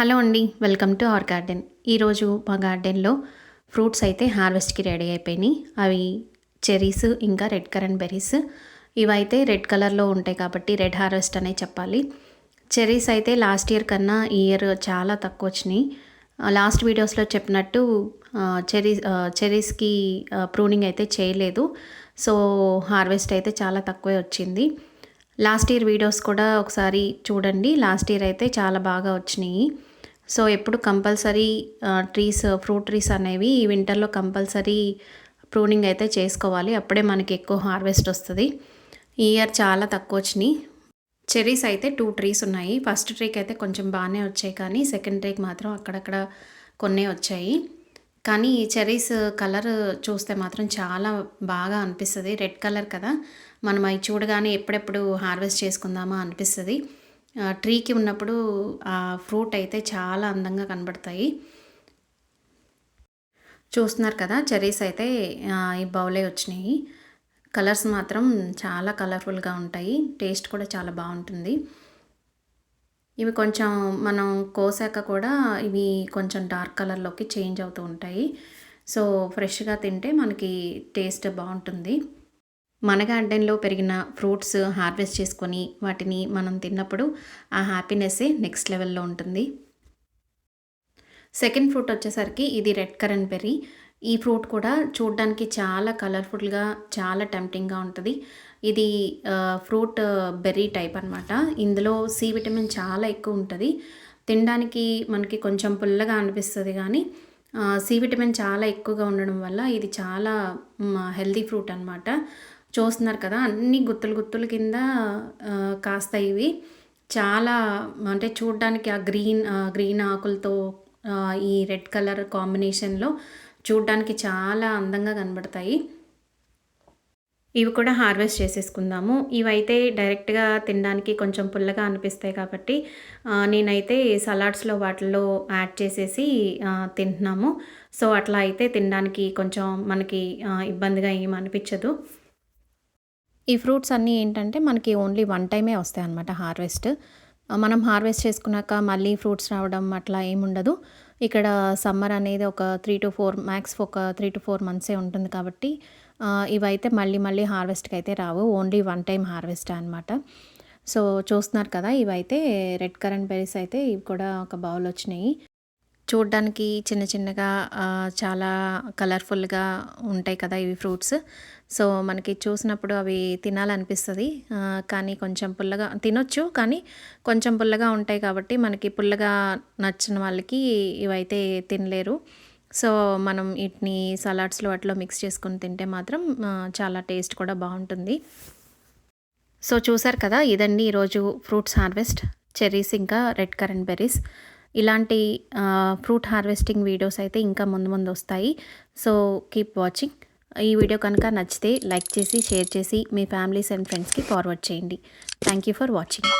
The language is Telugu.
హలో అండి వెల్కమ్ టు అవర్ గార్డెన్. ఈరోజు మా గార్డెన్లో ఫ్రూట్స్ అయితే హార్వెస్ట్కి రెడీ అయిపోయినాయి. అవి చెరీస్ ఇంకా రెడ్ కరెంట్ బెర్రీస్. ఇవైతే రెడ్ కలర్లో ఉంటాయి కాబట్టి రెడ్ హార్వెస్ట్ అనే చెప్పాలి. చెరీస్ అయితే లాస్ట్ ఇయర్ కన్నా ఈ ఇయర్ చాలా తక్కువ వచ్చినాయి. లాస్ట్ వీడియోస్లో చెప్పినట్టు చెరీ చెరీస్కి ప్రూనింగ్ అయితే చేయలేదు. సో హార్వెస్ట్ అయితే చాలా తక్కువే వచ్చింది. లాస్ట్ ఇయర్ వీడియోస్ కూడా ఒకసారి చూడండి. లాస్ట్ ఇయర్ అయితే చాలా బాగా వచ్చినాయి. సో ఎప్పుడు కంపల్సరీ ట్రీస్ ఫ్రూట్ ట్రీస్ అనేవి ఈ వింటర్లో కంపల్సరీ ప్రూనింగ్ అయితే చేసుకోవాలి. అప్పుడే మనకి ఎక్కువ హార్వెస్ట్ వస్తుంది. ఈ ఇయర్ చాలా తక్కువ వచ్చినాయి. చెరీస్ అయితే టూ ట్రీస్ ఉన్నాయి. ఫస్ట్ ట్రీకి అయితే కొంచెం బాగానే వచ్చాయి కానీ సెకండ్ ట్రీకి మాత్రం అక్కడక్కడ కొన్ని వచ్చాయి. కానీ ఈ చెరీస్ కలర్ చూస్తే మాత్రం చాలా బాగా అనిపిస్తుంది. రెడ్ కలర్ కదా. మనం అవి చూడగానే ఎప్పుడెప్పుడు హార్వెస్ట్ చేసుకుందామా అనిపిస్తుంది. ట్రీకి ఉన్నప్పుడు ఆ ఫ్రూట్ అయితే చాలా అందంగా కనబడతాయి. చూస్తున్నారు కదా చెరీస్ అయితే ఈ బౌలే వచ్చినాయి. కలర్స్ మాత్రం చాలా కలర్ఫుల్గా ఉంటాయి. టేస్ట్ కూడా చాలా బాగుంటుంది. ఇవి కొంచెం మనం కోసాక కూడా ఇవి కొంచెం డార్క్ కలర్లోకి చేంజ్ అవుతూ ఉంటాయి. సో ఫ్రెష్గా తింటే మనకి టేస్ట్ బాగుంటుంది. మన గార్డెన్లో పెరిగిన ఫ్రూట్స్ హార్వెస్ట్ చేసుకొని వాటిని మనం తిన్నప్పుడు ఆ హ్యాపీనెస్సే నెక్స్ట్ లెవెల్లో ఉంటుంది. సెకండ్ ఫ్రూట్ వచ్చేసరికి ఇది రెడ్ కరెంట్ బెర్రీ ఈ ఫ్రూట్ కూడా చూడడానికి చాలా కలర్ఫుల్గా చాలా టెంప్టింగ్గా ఉంటుంది. ఇది ఫ్రూట్ బెర్రీ టైప్ అనమాట ఇందులో సి విటమిన్ చాలా ఎక్కువ ఉంటుంది. తినడానికి మనకి కొంచెం పుల్లగా అనిపిస్తుంది కానీ సి విటమిన్ చాలా ఎక్కువగా ఉండడం వల్ల ఇది చాలా హెల్తీ ఫ్రూట్ అనమాట చూస్తున్నారు కదా అన్ని గుత్తులు గుత్తుల కింద కాస్తాయి ఇవి. చాలా అంటే చూడడానికి ఆ గ్రీన్ గ్రీన్ ఆకులతో ఈ రెడ్ కలర్ కాంబినేషన్లో చూడడానికి చాలా అందంగా కనబడతాయి. ఇవి కూడా హార్వెస్ట్ చేసేసుకుందాము. ఇవైతే డైరెక్ట్గా తినడానికి కొంచెం పుల్లగా అనిపిస్తాయి కాబట్టి నేనైతే సలాడ్స్లో వాటిల్లో యాడ్ చేసేసి తింటున్నాము. సో అట్లా అయితే తినడానికి కొంచెం మనకి ఇబ్బందిగా ఏమనిపించదు అనిపించదు. ఈ ఫ్రూట్స్ అన్నీ ఏంటంటే మనకి ఓన్లీ వన్ టైమే వస్తాయి అన్నమాట హార్వెస్ట్. మనం హార్వెస్ట్ చేసుకున్నాక మళ్ళీ ఫ్రూట్స్ రావడం అట్లా ఏముండదు. ఇక్కడ సమ్మర్ అనేది ఒక త్రీ టు ఫోర్ మ్యాక్స్ ఒక త్రీ టు ఫోర్ మంత్సే ఉంటుంది కాబట్టి ఇవైతే మళ్ళీ మళ్ళీ హార్వెస్ట్కి అయితే రావు. ఓన్లీ వన్ టైం హార్వెస్ట్ అనమాట సో చూస్తున్నారు కదా ఇవైతే రెడ్ కరెంట్ బెరీస్ అయితే ఇవి కూడా ఒక బౌల్ వచ్చినాయి. చూడ్డానికి చిన్న చిన్నగా చాలా కలర్ఫుల్గా ఉంటాయి కదా ఇవి ఫ్రూట్స్. సో మనకి చూసినప్పుడు అవి తినాలనిపిస్తుంది. కానీ కొంచెం పుల్లగా తినొచ్చు కానీ కొంచెం పుల్లగా ఉంటాయి కాబట్టి మనకి పుల్లగా నచ్చిన వాళ్ళకి ఇవైతే తినలేరు. సో మనం వీటిని సలాడ్స్లో వాటిలో మిక్స్ చేసుకొని తింటే మాత్రం చాలా టేస్ట్ కూడా బాగుంటుంది. సో చూసారు కదా ఇదండి ఈరోజు ఫ్రూట్స్ హార్వెస్ట్. చెర్రీస్ ఇంకా రెడ్ కరెంట్ బెర్రీస్. ఇలాంటి ఫ్రూట్ హార్వెస్టింగ్ వీడియోస్ అయితే ఇంకా ముందు ముందు వస్తాయి. సో కీప్ వాచింగ్ ఈ వీడియో కనుక నచ్చితే లైక్ చేసి షేర్ చేసి మీ ఫ్యామిలీస్ అండ్ ఫ్రెండ్స్కి ఫార్వర్డ్ చేయండి. Thank you for watching